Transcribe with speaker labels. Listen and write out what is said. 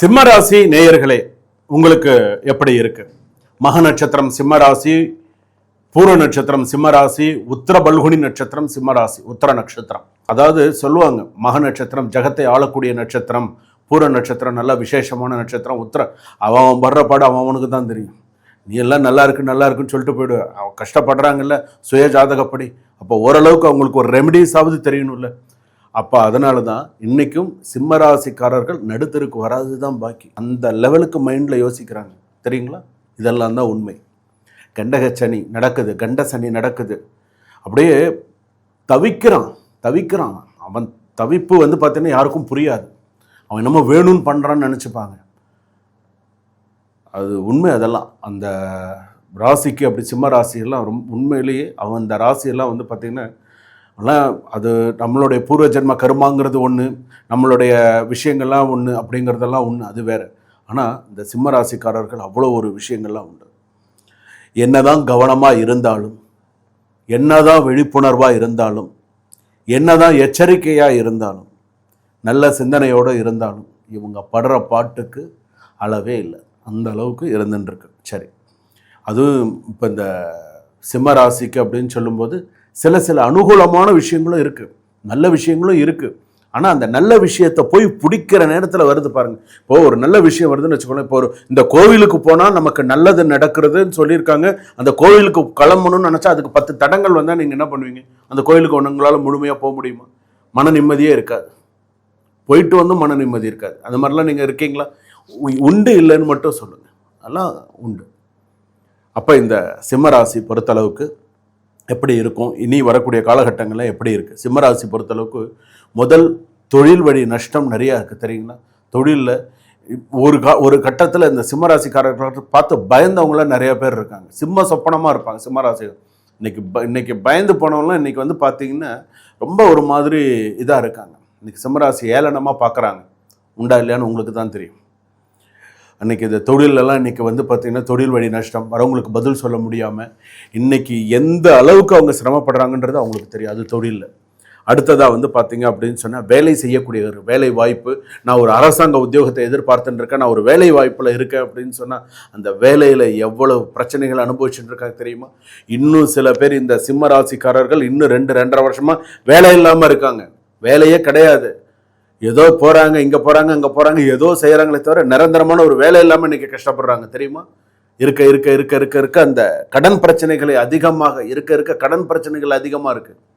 Speaker 1: சிம்மராசி நேயர்களே உங்களுக்கு எப்படி இருக்கு? மக நட்சத்திரம் சிம்மராசி பூர்வ நட்சத்திரம் சிம்மராசி உத்தர பல்குனி நட்சத்திரம் சிம்மராசி உத்தர நட்சத்திரம். அதாவது சொல்லுவாங்க மக நட்சத்திரம் ஜகத்தை ஆளக்கூடிய நட்சத்திரம் பூர நட்சத்திரம் நல்ல விசேஷமான நட்சத்திரம் உத்தர. அவன் அவன் படுற பாடு அவன் அவனுக்கு தான் தெரியும். நீ எல்லாம் நல்லா இருக்கு நல்லா இருக்குன்னு சொல்லிட்டு போயிடு அவன் கஷ்டப்படுறாங்கல்ல சுய ஜாதகப்படி அப்போ ஓரளவுக்கு அவங்களுக்கு ஒரு ரெமெடிஸாவது தெரியணும்ல. அப்போ அதனால தான் இன்றைக்கும் சிம்மராசிக்காரர்கள் நடுத்தருக்கு வராது தான் பாக்கி. அந்த லெவலுக்கு மைண்டில் யோசிக்கிறாங்க. தெரியுங்களா? இதெல்லாம் தான் உண்மை. கண்டக சனி நடக்குது கண்ட சனி நடக்குது. அப்படியே தவிக்கிறான் தவிக்கிறான் அவன். தவிப்பு வந்து பார்த்தீங்கன்னா யாருக்கும் புரியாது. அவன் என்னமோ வேணும்னு பண்ணுறான்னு நினச்சிப்பாங்க. அது உண்மை அதெல்லாம். அந்த ராசிக்கு அப்படி சிம்ம ராசியெல்லாம் ரொம்ப உண்மையிலேயே அவன் அந்த ராசியெல்லாம் வந்து பார்த்திங்கன்னா ஆனால் அது நம்மளுடைய பூர்வ ஜென்ம கருமாங்கிறது ஒன்று நம்மளுடைய விஷயங்கள்லாம் ஒன்று அப்படிங்கிறதெல்லாம் ஒன்று அது வேறு. ஆனால் இந்த சிம்ம ராசிக்காரர்கள் அவ்வளோ ஒரு விஷயங்கள்லாம் உண்டு. என்னதான் கவனமாக இருந்தாலும் என்னதான் விழிப்புணர்வாக இருந்தாலும் என்னதான் எச்சரிக்கையாக இருந்தாலும் நல்ல சிந்தனையோடு இருந்தாலும் இவங்க படுற பாட்டுக்கு அளவே இல்லை. அந்த அளவுக்கு இருந்துட்டுருக்கு சரி. அதுவும் இப்போ இந்த சிம்ம ராசிக்கு அப்படின்னு சொல்லும்போது சில சில அனுகூலமான விஷயங்களும் இருக்குது நல்ல விஷயங்களும் இருக்குது ஆனால் அந்த நல்ல விஷயத்தை போய் பிடிக்கிற நேரத்தில் வருது பாருங்கள் இப்போ ஒரு நல்ல விஷயம் வருதுன்னு வச்சுக்கோங்களேன். இப்போ ஒரு இந்த கோவிலுக்கு போனால் நமக்கு நல்லது நடக்கிறதுன்னு சொல்லியிருக்காங்க. அந்த கோவிலுக்கு கிளம்பணும்னு நினச்சா அதுக்கு பத்து தடங்கள் வந்தால் நீங்கள் என்ன பண்ணுவீங்க? அந்த கோவிலுக்கு ஒன்றுங்களால் முழுமையாக போக முடியுமா? மன நிம்மதியே இருக்காது. போயிட்டு வந்து மன நிம்மதி இருக்காது. அந்த மாதிரிலாம் நீங்கள் இருக்கீங்களா? உ- உண்டு இல்லைன்னு மட்டும் சொல்லுங்கள் அதெல்லாம் உண்டு. அப்போ இந்த சிம்மராசி பொறுத்தளவுக்கு எப்படி இருக்கும்? இனி வரக்கூடிய காலகட்டங்களில் எப்படி இருக்குது சிம்மராசி பொறுத்தளவுக்கு முதல் தொழில் வழி நஷ்டம் நிறையா இருக்குது தெரியுங்களா? தொழிலில் ஒரு கா ஒரு கட்டத்தில் இந்த சிம்மராசிக்காரர்கள் பார்த்து பயந்தவங்களாம் நிறைய பேர் இருக்காங்க. சிம்ம சொப்பனமாக இருப்பாங்க சிம்மராசி இன்னைக்கு ப இன்னைக்கு பயந்து போனவங்களாம் இன்றைக்கி வந்து பார்த்தீங்கன்னா ரொம்ப ஒரு மாதிரி இதாக இருக்காங்க. இன்றைக்கி சிம்மராசி ஏளனமாக பார்க்குறாங்க. உண்டா இல்லையான்னு உங்களுக்கு தான் தெரியும். அன்றைக்கி இந்த தொழிலெல்லாம் இன்றைக்கி வந்து பார்த்திங்கன்னா தொழில் வழி நஷ்டம் வரவங்களுக்கு பதில் சொல்ல முடியாமல் இன்றைக்கி எந்த அளவுக்கு அவங்க சிரமப்படுறாங்கன்றது அவங்களுக்கு தெரியும். அது தொழிலில். அடுத்ததாக வந்து பார்த்தீங்க அப்படின்னு சொன்னால் வேலை செய்யக்கூடிய ஒரு வேலை வாய்ப்பு. நான் ஒரு அரசாங்க உத்தியோகத்தை எதிர்பார்த்துட்டு இருக்கேன். நான் ஒரு வேலை வாய்ப்பில் இருக்கேன் அப்படின்னு சொன்னால் அந்த வேலையில் எவ்வளவு பிரச்சனைகள் அனுபவிச்சுட்டு இருக்காங்க தெரியுமா? இன்னும் சில பேர் இந்த சிம்ம ராசிக்காரர்கள் இன்னும் ரெண்டு ரெண்டரை வருஷமாக வேலை இல்லாமல் இருக்காங்க. வேலையே கிடையாது. ஏதோ போகிறாங்க இங்கே போகிறாங்க அங்கே போகிறாங்க ஏதோ செய்கிறாங்களே தவிர நிரந்தரமான ஒரு வேலை இல்லாமல் இன்னைக்கு கஷ்டப்படுறாங்க தெரியுமா? இருக்க இருக்க இருக்க இருக்க இருக்க அந்த கடன் பிரச்சனைகளை அதிகமாக இருக்க இருக்க கடன் பிரச்சனைகள் அதிகமாக இருக்குது